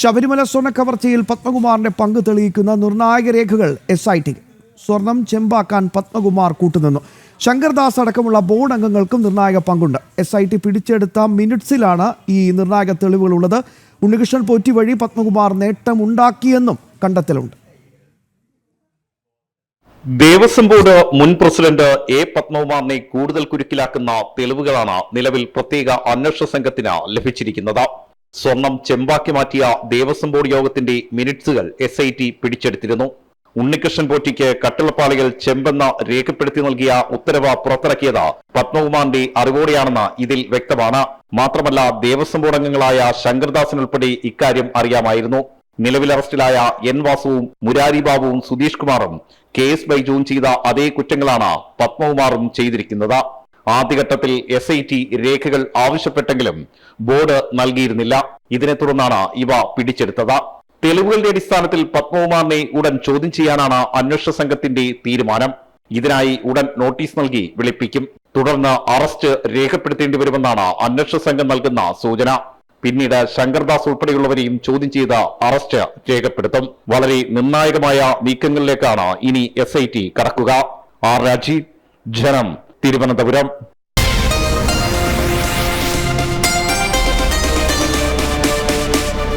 ശബരിമല സ്വർണ കവർച്ചയിൽ പത്മകുമാറിന്റെ പങ്ക് തെളിയിക്കുന്ന നിർണായക രേഖകൾ എസ് ഐ ടി സ്വർണം ചെമ്പാക്കാൻ പത്മകുമാർ കൂട്ടുനിന്നു. ശങ്കർദാസ് അടക്കമുള്ള ബോർഡ് അംഗങ്ങൾക്കും നിർണായക പങ്കുണ്ട്. എസ് ഐ ടി പിടിച്ചെടുത്ത മിനിറ്റ്സിലാണ് ഈ നിർണായക തെളിവുകളുള്ളത്. ഉണ്ണികൃഷ്ണൻ പോറ്റി വഴി പത്മകുമാർ നേട്ടമുണ്ടാക്കിയെന്നും കണ്ടെത്തലുണ്ട്. ദേവസ്വം ബോർഡ് മുൻ പ്രസിഡന്റ് എ പത്മകുമാറിനെ കൂടുതൽ കുരുക്കിലാക്കുന്ന തെളിവുകളാണ് നിലവിൽ പ്രത്യേക അന്വേഷണ സംഘത്തിന് ലഭിച്ചിരിക്കുന്നത്. സ്വർണം ചെമ്പാക്കി മാറ്റിയ ദേവസ്വം ബോർഡ് യോഗത്തിന്റെ മിനിറ്റ്സുകൾ എസ് ഐ ടി പിടിച്ചെടുത്തിരുന്നു. ഉണ്ണികൃഷ്ണൻ പോറ്റിക്ക് കട്ടിളപ്പാളികൾ ചെമ്പെന്ന രേഖപ്പെടുത്തി നൽകിയ ഉത്തരവ് പുറത്തിറക്കിയത് പത്മകുമാറിന്റെ അറിവോടെയാണെന്ന് ഇതിൽ വ്യക്തമാണ്. മാത്രമല്ല ദേവസ്വം ബോർഡ് അംഗങ്ങളായ ശങ്കർദാസിനുൾപ്പെടെ ഇക്കാര്യം അറിയാമായിരുന്നു. നിലവിൽ അറസ്റ്റിലായ എൻ വാസുവും മുരാരി ബാബുവും സുധീഷ് കുമാറും കെ എസ് ബൈജുവും ചെയ്ത അതേ കുറ്റങ്ങളാണ് പത്മകുമാറും ചെയ്തിരിക്കുന്നത്. ആദ്യഘട്ടത്തിൽ എസ് ഐ ടി രേഖകൾ ആവശ്യപ്പെട്ടെങ്കിലും ബോർഡ് നൽകിയിരുന്നില്ല. ഇതിനെ തുടർന്നാണ് ഇവ പിടിച്ചെടുത്തത്. തെളിവുകളുടെ അടിസ്ഥാനത്തിൽ പത്മകുമാറിനെ ഉടൻ ചോദ്യം ചെയ്യാനാണ് അന്വേഷണ സംഘത്തിന്റെ തീരുമാനം. ഇതിനായി ഉടൻ നോട്ടീസ് നൽകി വിളിപ്പിക്കും. തുടർന്ന് അറസ്റ്റ് രേഖപ്പെടുത്തേണ്ടി വരുമെന്നാണ് അന്വേഷണ സംഘം നൽകുന്ന സൂചന. പിന്നീട് ശങ്കർദാസ് ഉൾപ്പെടെയുള്ളവരെയും ചോദ്യം ചെയ്ത് അറസ്റ്റ് രേഖപ്പെടുത്തും. വളരെ നിർണായകമായ നീക്കങ്ങളിലേക്കാണ് ഇനി എസ് കടക്കുക. ആർ രാജീവ് ജനം തിരുവനന്തപുരം.